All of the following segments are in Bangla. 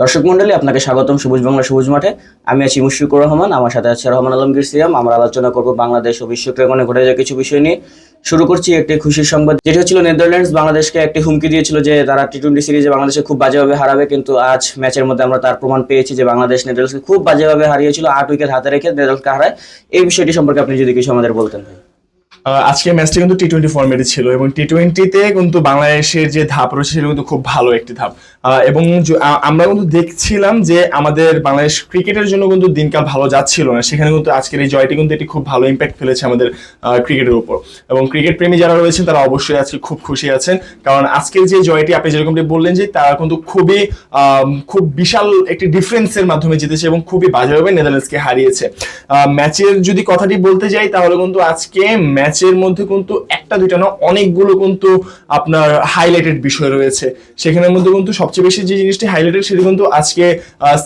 দর্শক মন্ডলী আপনাকে স্বাগতম। সবুজ বাংলা, সবুজ মাঠে। আমি আছি মুশফিকুর রহমান, আমার সাথে আছে রহমান আলমগীর সিয়াম আমরা আলোচনা করব বাংলাদেশ ও বিশ্ব ক্রিকেটে ঘটে যাওয়া কিছু বিষয় নিয়ে। শুরু করছি একটি খুশির সংবাদ, যেটি হচ্ছিল নেদারল্যান্ডস বাংলাদেশকে একটি হুমকি দিয়েছিল যে তারা টি টোয়েন্টি সিরিজে বাংলাদেশে খুব বাজেভাবে হারাবে। কিন্তু আজ ম্যাচের মধ্যে আমরা তার প্রমাণ পেয়েছি যে বাংলাদেশ নেদারল্যান্ডসকে খুব বাজেভাবে হারিয়েছিল। আট উইকেট হাতে রেখে নেদারল্যান্ডসকে হারায়। এই বিষয়টি সম্পর্কে আপনি যদি কিছু আমাদের বলতেন ভাই। আহ, আজকের ম্যাচটা কিন্তু টি টোয়েন্টি ফর্মেটে ছিল এবং টি টোয়েন্টিতে কিন্তু বাংলাদেশের যে ধাপ রয়েছে সেটা কিন্তু খুব ভালো একটি ধাপ। এবং আমরা কিন্তু দেখছিলাম যে আমাদের বাংলাদেশ ক্রিকেটের জন্য কিন্তু দিনকাল ভালো যাচ্ছিল না। সেখানে কিন্তু আজকের এই জয়টি কিন্তু একটি খুব ভালো ইম্প্যাক্ট ফেলেছে আমাদের ক্রিকেটের উপর। এবং ক্রিকেট প্রেমী যারা রয়েছেন তারা অবশ্যই আজকে খুব খুশি আছেন। কারণ আজকের যে জয়টি আপনি যেরকমটি বললেন যে তারা কিন্তু খুবই খুব বিশাল একটি ডিফারেন্সের মাধ্যমে জিতেছে এবং খুবই বাজেভাবে নেদারল্যান্ডসকে হারিয়েছে। ম্যাচের যদি কথাটি বলতে যাই তাহলে কিন্তু আজকে ম্যাচের মধ্যে কিন্তু একটা, দুইটা না, অনেকগুলো কিন্তু আপনার হাইলাইটেড বিষয় রয়েছে। সেখানের মধ্যে কিন্তু সবচেয়ে বেশি যে জিনিসটি হাইলাইটেড সেটি কিন্তু আজকে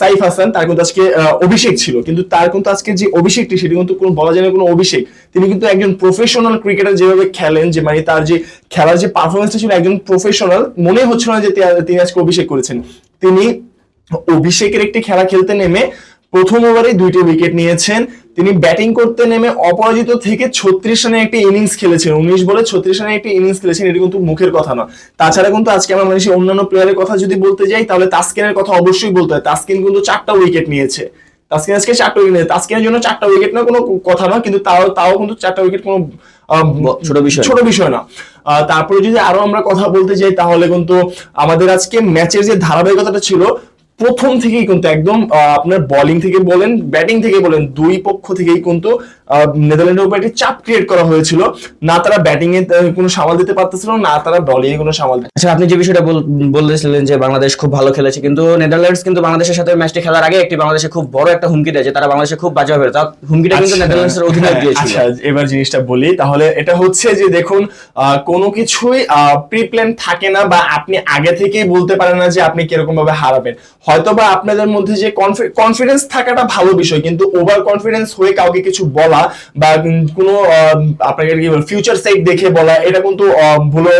সাইফ হাসান, তার কিন্তু আজকে অভিষেক ছিল। কিন্তু তার কিন্তু আজকে যে অভিষেকটি, সেটি কিন্তু কোনো বলা যায় না কোনো অভিষেক। তিনি কিন্তু একজন প্রফেশনাল ক্রিকেটার যেভাবে খেলেন, যে মানে তার যে খেলার যে পারফরমেন্সটা ছিল একজন প্রফেশনাল মনে হচ্ছিল না যে তিনি আজকে অভিষেক করেছেন। তিনি অভিষেকের একটি খেলা খেলতে নেমে প্রথম ওভারে দুইটি উইকেট নিয়েছেন। তিনি ব্যাটিং করতে নেমে অপরাজিত থেকে ছত্রিশ রানের একটি ইনিংস খেলেছেন। উনিশ বলে ছত্রিশ রানের একটি ইনিংস খেলেছেন এটা কিন্তু মুখের কথা না তাছাড়া কিন্তু আজকে আমরা মানুষের অন্যান্য প্লেয়ারের কথা যদি বলতে যাই তাহলে তাসকিনের কথা অবশ্যই বলতে হয়। তাসকিন কিন্তু চারটা উইকেট নিয়েছে। তাসকিন আজকে চারটা উইকেট নিয়েছে। তাসকিনের জন্য চারটা উইকেট না কোনো কথা না কিন্তু তাও তাও কিন্তু চারটা উইকেট কোনো ছোট বিষয় ছোট বিষয় না। আহ, তারপরে যদি আরও আমরা কথা বলতে যাই তাহলে কিন্তু আমাদের আজকে ম্যাচের যে ধারাবাহিকতাটা ছিল প্রথম থেকেই কিন্তু একদম আপনার বোলিং থেকে বলেন ব্যাটিং থেকে বলেন দুই পক্ষ থেকেই কিন্তু নেদারল্যান্ডের উপর একটি চাপ ক্রিয়েট করা হয়েছিল। না তারা ব্যাটিং এ কোনো সামাল দিতে পারতেছিল না তারা বোলিং এ কোনো সামাল আচ্ছা আপনি যে বিষয়টা বল- বলতেছিলেন যে বাংলাদেশ খুব ভালো খেলেছে কিন্তু নেদারল্যান্ডস কিন্তু বাংলাদেশের সাথে ম্যাচটি খেলার আগে একটি বাংলাদেশে খুব বড় একটা হুমকি দেয় যে তারা বাংলাদেশে খুব বাজে হবে। তার হুমকিটা কিন্তু আচ্ছা, নেদারল্যান্ডসের অধিনায়ক হ্যাঁ, দিয়েছিল আচ্ছা এবার জিনিসটা বলি তাহলে এটা হচ্ছে যে দেখুন আহ, কোনো কিছুই প্রি প্ল্যান থাকে না বা আপনি আগে থেকেই বলতে পারেন না যে আপনি কীরকম ভাবে হারাবেন। হয়তো বা আপনাদের মধ্যে যে কনফিডেন্স থাকাটা ভালো বিষয় কিন্তু ওভার কনফিডেন্স হয়ে কাউকে কিছু বলা বা কোনো আপনাকে কি ফিউচার সাইড দেখে বলা এটা কিন্তু ভুলো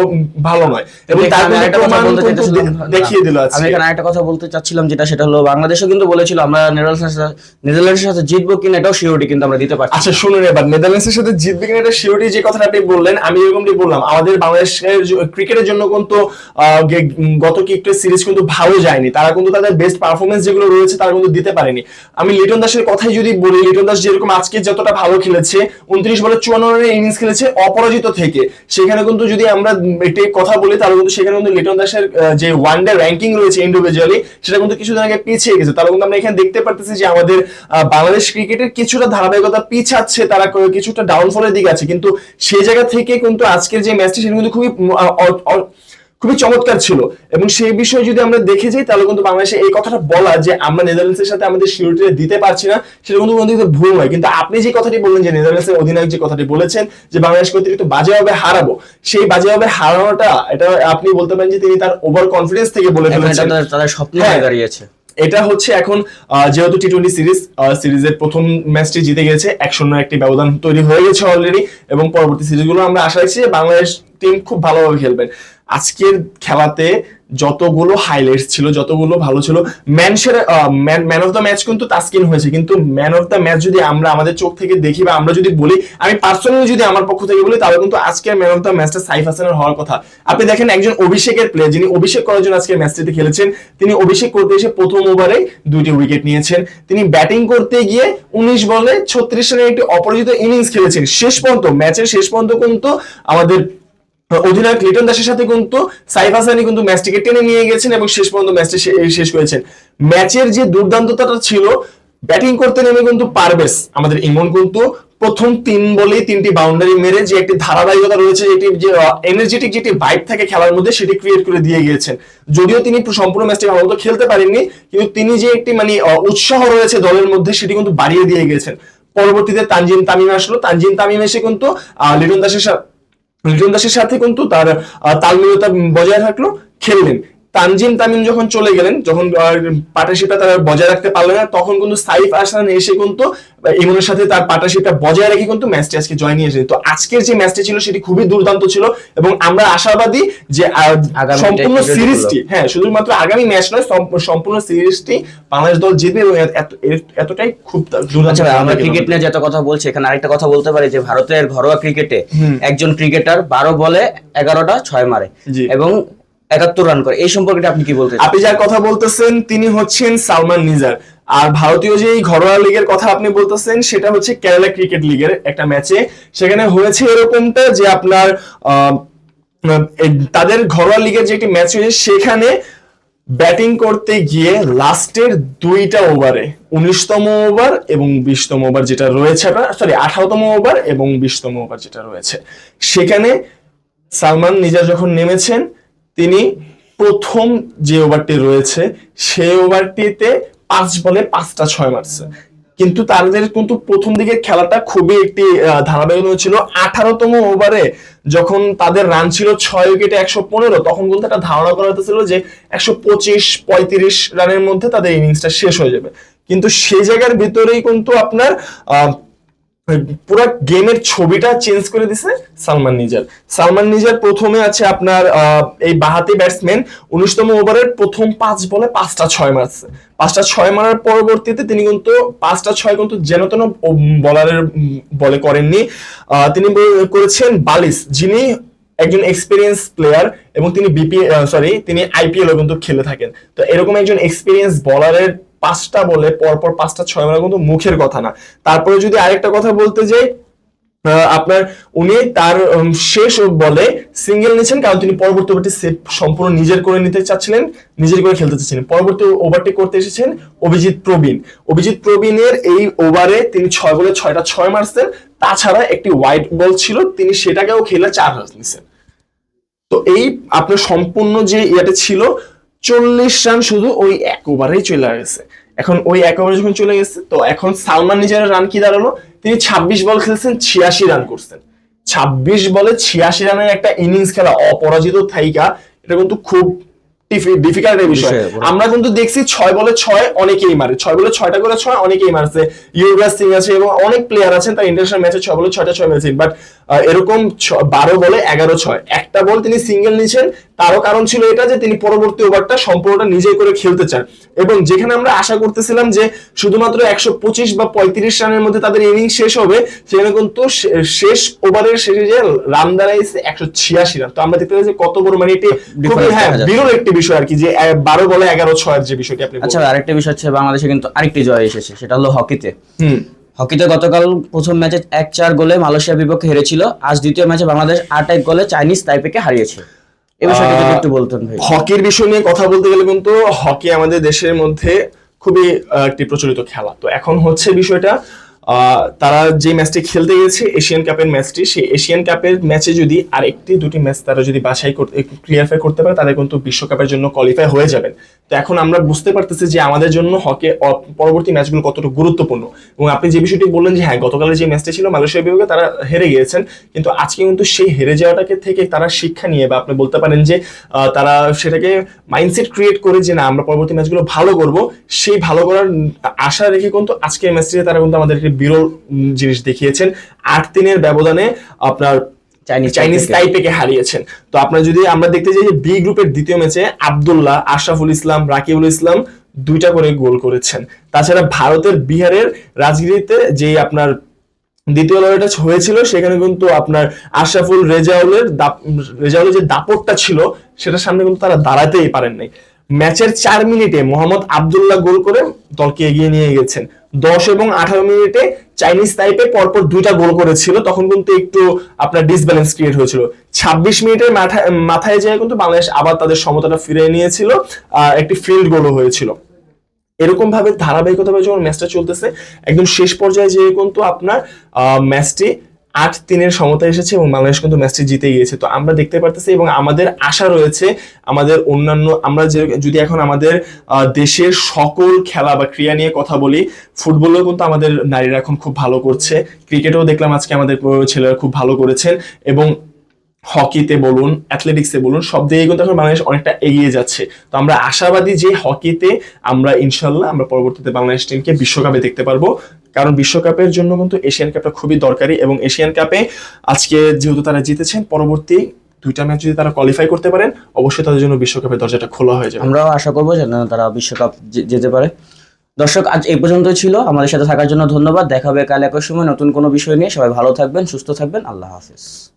ভালো নয়। এবং তার আরেকটা কথা বলতে দেখিয়ে দিল আমি এখানে একটা কথা বলতে চাচ্ছিলাম যেটা সেটা হলো বাংলাদেশও কিন্তু বলেছিল আমরা নেদারল্যান্ডসের সাথে নেদারল্যান্ডসের সাথে জিতবো কিনা এটাও সিওরিটি কিন্তু আমরা দিতে পারছি আচ্ছা শুনুন এবার নেদারল্যান্ডসের সাথে জিতবে কিনা এটা শিওরিটি যে কথাটা আপনি বললেন আমি এরকমটি বললাম আমাদের বাংলাদেশের ক্রিকেটের জন্য কিন্তু গত কি একটা সিরিজ কিন্তু ভালো যায়নি তারা কিন্তু তাদের বেস্ট পারফরমেন্স যেগুলো রয়েছে তারা কিন্তু দিতে পারেনি। আমি লিটন দাসের কথাই যদি বলি, লিটন দাস যেরকম আজকে যতটা ভালো খেলেছে, উনত্রিশ বলে চুয়ান্ন রানের ইনিংস খেলেছে অপরাজিত থেকে। সেখানে কিন্তু যদি আমরা কথা বলি, তাহলে কিন্তু সেখানে কিন্তু লিটন দাসের যে ওয়ান ডে র্যাঙ্কিং রয়েছে ইন্ডিভিজুয়ালি সেটা কিন্তু কিছুদিন আগে পিছিয়ে গেছে। তাহলে কিন্তু আমরা এখানে দেখতে পারতেছি যে আমাদের বাংলাদেশ ক্রিকেটের কিছুটা ধারাবাহিকতা পিছাচ্ছে, তারা কিছুটা ডাউনফলের দিকে আছে। কিন্তু সেই জায়গা থেকে কিন্তু আজকের যে ম্যাচটি সেটা কিন্তু খুবই খুবই চমৎকার ছিল। এবং সেই বিষয়ে যদি আমরা দেখে যাই তাহলে কিন্তু বাংলাদেশে এই কথাটা বলা যে আমরা নেদারল্যান্ডসের সাথে আমাদের সিউরিটি দিতে পারছি না সেটা কিন্তু কোনো দিক ভুল নয়। কিন্তু আপনি যে কথাটি বললেন যে নেদারল্যান্ডসের অধিনায়ক যে কথাটি বলেছেন যে বাংলাদেশকে অতিরিক্ত বাজেভাবে হারাবো সেই বাজেভাবে হারানোটা এটা আপনি বলতে পারেন যে তিনি তার ওভার কনফিডেন্স থেকে বলে ফেলেছেন। তাদের- স্বপ্ন হ্যাঁ। দাঁড়িয়েছে। এটা হচ্ছে এখন যেহেতু টি টোয়েন্টি সিরিজ সিরিজের প্রথম ম্যাচটি জিতে গেছে এক শূন্য একটি ব্যবধান তৈরি হয়ে গেছে অলরেডি এবং পরবর্তী সিরিজগুলো আমরা আশা রাখছি যে বাংলাদেশ টিম খুব ভালোভাবে খেলবেন। আজকের খেলাতে যতগুলো হাইলাইটস ছিল, যতগুলো ভালো ছিল ম্যানসের ম্যান অফ দ্য ম্যাচ কিন্তু তাস্কিন হয়েছে। কিন্তু ম্যান অফ দ্য ম্যাচ যদি আমরা আমাদের চোখ থেকে দেখি বা আমরা যদি বলি, আমি পার্সোনালি যদি আমার পক্ষ থেকে বলি, তাহলে কিন্তু আজকের ম্যান অফ দ্য ম্যাচটা সাইফ হাসানের হওয়ার কথা। আপনি দেখেন একজন অভিষেকের প্লেয়ার যিনি অভিষেক করার জন্য আজকে ম্যাচটিতে খেলেছেন, তিনি অভিষেক করতে এসে প্রথম ওভারে দুইটি উইকেট নিয়েছেন। তিনি ব্যাটিং করতে গিয়ে উনিশ বলে ছত্রিশ রানের একটি অপরাজিত ইনিংস খেলেছেন। শেষ পর্যন্ত ম্যাচের শেষ পর্যন্ত কিন্তু আমাদের অধিনায়ক লিটন দাসের সাথে কিন্তু সাইফ হাসানি কিন্তু ম্যাচটিকে টেনে নিয়ে গেছেন এবং শেষ পর্যন্ত ম্যাচটি শেষ করেছেন। ম্যাচের যে দুর্দান্ততাটা ছিল, ব্যাটিং করতে নেমে কিন্তু পারবেশ আমাদের ইমন কিন্তু প্রথম তিন বলেই তিনটি বাউন্ডারি মেরে যে একটি ধারাবাহিকতা রয়েছে, যেটি যে এনার্জেটিক যেটি ভাইব থাকে খেলার মধ্যে, সেটি ক্রিয়েট করে দিয়ে গিয়েছেন। যদিও তিনি সম্পূর্ণ ম্যাচটি ভালো মতো খেলতে পারেননি, কিন্তু তিনি যে একটি মানে উৎসাহ রয়েছে দলের মধ্যে, সেটি কিন্তু বাড়িয়ে দিয়ে গেছেন পরবর্তীতে তানজিম তামিম আসলো। তানজিম তামিম এসে কিন্তু লিটন দাসের সাথে লিটন দাসের সাথে কিন্তু তার তাল বজায় থাকল খেললেন। তানজিম তামিম যখন চলে গেলেন যখন পার্টনারশিপটা তারা বজায় রাখতে পারলেন না তখন কিন্তু সাইফ আসান এসে কিন্তু ইমনের সাথে তার পার্টনারশিপটা বজায় রেখে কিন্তু ম্যাচটি আজকে জয় নিয়ে এসেছে। তো আজকের যে ম্যাচটি ছিল সেটি খুবই দুর্দান্ত ছিল এবং আমরা আশাবাদী যে সম্পূর্ণ সিরিজটি হ্যাঁ শুধুমাত্র আগামী ম্যাচ নয় সম্পূর্ণ সিরিজটি বাংলাদেশ দল জিতবে এবং এত- এত- এত- এতটাই খুব দুর্দান্ত আচ্ছা আমরা ক্রিকেট নিয়ে যত কথা বলছি এখানে আরেকটা কথা বলতে পারি যে ভারতের ঘরোয়া ক্রিকেটে একজন ক্রিকেটার বারো বলে এগারোটা ছয় মারে এবং একাত্তর রান করে। এই সম্পর্কে আপনি কি বলতে আপনি যার কথা বলতেছেন, তিনি হচ্ছেন সালমান নিজার। আর ভারতীয় যে ঘরোয়া লিগের কথা আপনি বলতেছেন, সেটা হচ্ছে কেরালা ক্রিকেট লিগের একটা ম্যাচে। সেখানে হয়েছে এরকমটা যে আপনার তাদের ঘরোয়া লিগের যে একটি ম্যাচ হয়েছে, সেখানে ব্যাটিং করতে গিয়ে লাস্টের দুইটা ওভারে উনিশতম ওভার এবং বিশতম ওভার যেটা রয়েছে সরি আঠারোতম ওভার এবং বিশতম ওভার যেটা রয়েছে। সেখানে সালমান নিজা যখন নেমেছেন তিনি প্রথম যে ওভারটি রয়েছে, সেই ওভারটিতে পাঁচ বলে পাঁচটা ছয় মারছে। কিন্তু তাদের কিন্তু প্রথম দিকে খেলাটা খুবই একটি ধারাবাহিক ছিল আঠারোতম ওভারে যখন তাদের রান ছিল ছয় উইকেটে একশো পনেরো, তখন কিন্তু একটা ধারণা করা হতেছিল যে একশো পঁচিশ, পঁয়ত্রিশ রানের মধ্যে তাদের ইনিংসটা শেষ হয়ে যাবে। কিন্তু সেই জায়গার ভিতরেই কিন্তু আপনার পুরো গেমের ছবিটা চেঞ্জ করে দিছে সালমান নিজার। সালমান নিজার প্রথমে আছে আপনার এই বাহাতি ব্যাটসম্যান উনিশতম ওভারের প্রথম পাঁচ বলে পাঁচটা ছয় মারছে। পাঁচটা ছয় মারার পরবর্তীতে তিনি কিন্তু পাঁচটা ছয় কিন্তু যেন তেন বলারের বলে করেননি। তিনি করেছেন বালিশ, যিনি একজন এক্সপিরিয়েন্স প্লেয়ার এবং তিনি বিপি সরি তিনি আইপিএল কিন্তু খেলে থাকেন। তো এরকম একজন এক্সপিরিয়েন্স বলারের পাঁচটা বলে, পরপর পাঁচটা, ছয় মারা কিন্তু মুখের কথা না। তারপরে যদি আরেকটা কথা বলতে যাই আপনার উনি তার শেষ বলে সিঙ্গেল নিয়েছেন, কারণ তিনি পরবর্তী ওভারটি সেভ সম্পূর্ণ নিজের করে নিতে চাচ্ছিলেন, নিজের করে খেলতে চাচ্ছিলেন। পরবর্তী ওভারটি করতে এসেছেন অভিজিৎ প্রবীণ। অভিজিৎ প্রবীণের এই ওভারে তিনি ছয় বলে ছয়টা ছয় মারছেন, তাছাড়া একটি হোয়াইট বল ছিল, তিনি সেটাকেও খেলে চার রান নিছেন তো এই আপনার সম্পূর্ণ যে ইয়াটা ছিল চল্লিশ রান শুধু ওই এক ওভারেই চলে গেছে। এখন ওই এক ওভারে যখন চলে গেছে, তো এখন সালমান নিজারের রান কি দাঁড়াল? তিনি ছাব্বিশ বল খেলছেন, ছিয়াশি রান করছেন। ছাব্বিশ বলে ছিয়াশি রানের একটা ইনিংস খেলা, অপরাজিত থাইকা, এটা কিন্তু খুব ডিফিকাল্ট বিষয়। বিষয়, আমরা কিন্তু দেখছি ছয় বলে ছয় অনেকেই মারে। ছয় বলে ছয়টা করে ছয় অনেকেই মারছে। ইউবরাজ সিং আছে এবং অনেক প্লেয়ার আছেন তার ইন্টারন্যাশনাল ম্যাচে ছয় বলে ছয়টা ছয় মেরেছেন। বাট এরকম বারো বলে এগারো ছয়। একটা বল তিনি সিঙ্গেল নিয়েছেন। তারও কারণ ছিল এটা যে তিনি পরবর্তী ওভারটা সম্পূর্ণটা নিজেই করে খেলতে চান। এবং যেখানে আমরা আশা করতেছিলাম যে শুধুমাত্র একশো পঁচিশ বা পঁয়ত্রিশ রানের মধ্যে তাদের ইনিংস শেষ হবে সেখানে কিন্তু শেষ ওভারের শেষে যে রান দাঁড়াইছে একশো ছিয়াশি রান। তো আমরা দেখতে পাচ্ছি কত বড় মানে এটি খুবই হ্যাঁ বিরল একটি বিষয় আর কি যে বারো বলে এগারো ছয়ের যে বিষয়টি আপনি আচ্ছা আরেকটা বিষয় হচ্ছে বাংলাদেশে কিন্তু আরেকটি জয় এসেছে সেটা হলো হকিতে। হকিতে গতকাল প্রথম ম্যাচে এক চার গোলে মালয়েশিয়ার বিপক্ষে হেরেছিল আজ দ্বিতীয় ম্যাচে বাংলাদেশ আট এক গোলে চাইনিজ তাইপেকে হারিয়েছে। এই বিষয়টা একটু বলতেন ভাই। হকির বিষয় নিয়ে কথা বলতে গেলে কিন্তু হকি আমাদের দেশের মধ্যে খুবই একটি প্রচলিত খেলা। তো এখন হচ্ছে বিষয়টা তারা যে ম্যাচটি খেলতে গেছে এশিয়ান কাপের ম্যাচটি সেই এশিয়ান কাপের ম্যাচে যদি আর একটি দুটি ম্যাচ তারা যদি বাছাই করতে ক্লিয়ারফাই করতে পারে, তাদের কিন্তু বিশ্বকাপের জন্য কোয়ালিফাই হয়ে যাবেন। তো এখন আমরা বুঝতে পারতেছি যে আমাদের জন্য হকে পরবর্তী ম্যাচগুলো কতটা গুরুত্বপূর্ণ। এবং আপনি যে বিষয়টি বললেন যে হ্যাঁ গতকালের যে ম্যাচটা ছিল মালয়েশিয়ার বিভাগে তারা হেরে গিয়েছেন, কিন্তু আজকে কিন্তু সেই হেরে যাওয়াটাকে থেকে তারা শিক্ষা নিয়ে, বা আপনি বলতে পারেন যে তারা সেটাকে মাইন্ডসেট ক্রিয়েট করে যে, না, আমরা পরবর্তী ম্যাচগুলো ভালো করব, সেই ভালো করার আশা রেখে কিন্তু আজকের ম্যাচটিতে তারা কিন্তু আমাদের একটি বিরল জিনিস দেখিয়েছেন। আট তিনের ব্যবধানে আপনার চাইনিজ চাইনিজ। টাইপেকে হারিয়েছেন। তো আপনার যদি আমরা দেখতে যাই যে বি গ্রুপের দ্বিতীয় ম্যাচে আব্দুল্লাহ আশরাফুল ইসলাম রাকিবুল ইসলাম দুইটা করে গোল করেছেন। তাছাড়া ভারতের বিহারের রাজগিরিতে যে আপনার দ্বিতীয় লড়াইটা হয়েছিল সেখানে কিন্তু আপনার আশরাফুল রেজাউলের দাপ- রেজাউলের যে দাপটটা ছিল সেটার সামনে কিন্তু তারা দাঁড়াতেই পারেন নাই। ম্যাচের চার মিনিটে মোহাম্মদ আব্দুল্লাহ গোল করে দলকে এগিয়ে নিয়ে গেছেন। দশ এবং আঠারো মিনিটে চাইনিজ টাইপে পরপর দুইটা গোল করেছিল, তখন কিন্তু একটু আপনার ডিসব্যালেন্স ক্রিয়েট হয়েছিল। ছাব্বিশ মিনিটের মাথায় মাথায় যেয়ে কিন্তু বাংলাদেশ আবার তাদের সমতাটা ফিরে নিয়েছিল একটি ফিল্ড গোলও হয়েছিল। এরকম ভাবে ধারাবাহিকতাভাবে যখন ম্যাচটা চলতেছে, একদম শেষ পর্যায়ে যেয়ে কিন্তু আপনার ম্যাচটি আট তিনের সমতা এসেছে এবং বাংলাদেশ কিন্তু ম্যাচটি জিতে গিয়েছে। তো আমরা দেখতে পারতেছি এবং আমাদের আশা রয়েছে, আমাদের অন্যান্য, আমরা যে, যদি এখন আমাদের দেশের সকল খেলা বা ক্রিয়া নিয়ে কথা বলি, ফুটবলেও কিন্তু আমাদের নারীরা এখন খুব ভালো করছে। ক্রিকেটেও দেখলাম আজকে আমাদের ছেলেরা খুব ভালো করেছেন এবং হকিতে বলুন অ্যাথলেটিক্সে বলুন, সব দিকে কিন্তু এখন বাংলাদেশ অনেকটা এগিয়ে যাচ্ছে। তো আমরা আশাবাদী যে হকিতে আমরা ইনশাল্লাহ আমরা পরবর্তীতে বাংলাদেশ টিমকে বিশ্বকাপে দেখতে পারব। কারণ বিশ্বকাপের জন্য কিন্তু এশিয়ান কাপটা খুবই দরকারি এবং এশিয়ান কাপে আজকে যেহেতু তারা জিতেছেন, পরবর্তী দুইটা ম্যাচ যদি তারা কোয়ালিফাই করতে পারেন, অবশ্যই তাদের জন্য বিশ্বকাপের দরজাটা খোলা হয়ে যাবে। আমরাও আশা করব যেন তারা বিশ্বকাপ যেতে পারে। দর্শক, আজ এই পর্যন্ত ছিল। আমাদের সাথে থাকার জন্য ধন্যবাদ। দেখা হবে কাল একই সময় নতুন কোনো বিষয় নিয়ে। সবাই ভালো থাকবেন, সুস্থ থাকবেন। আল্লাহ হাফিজ।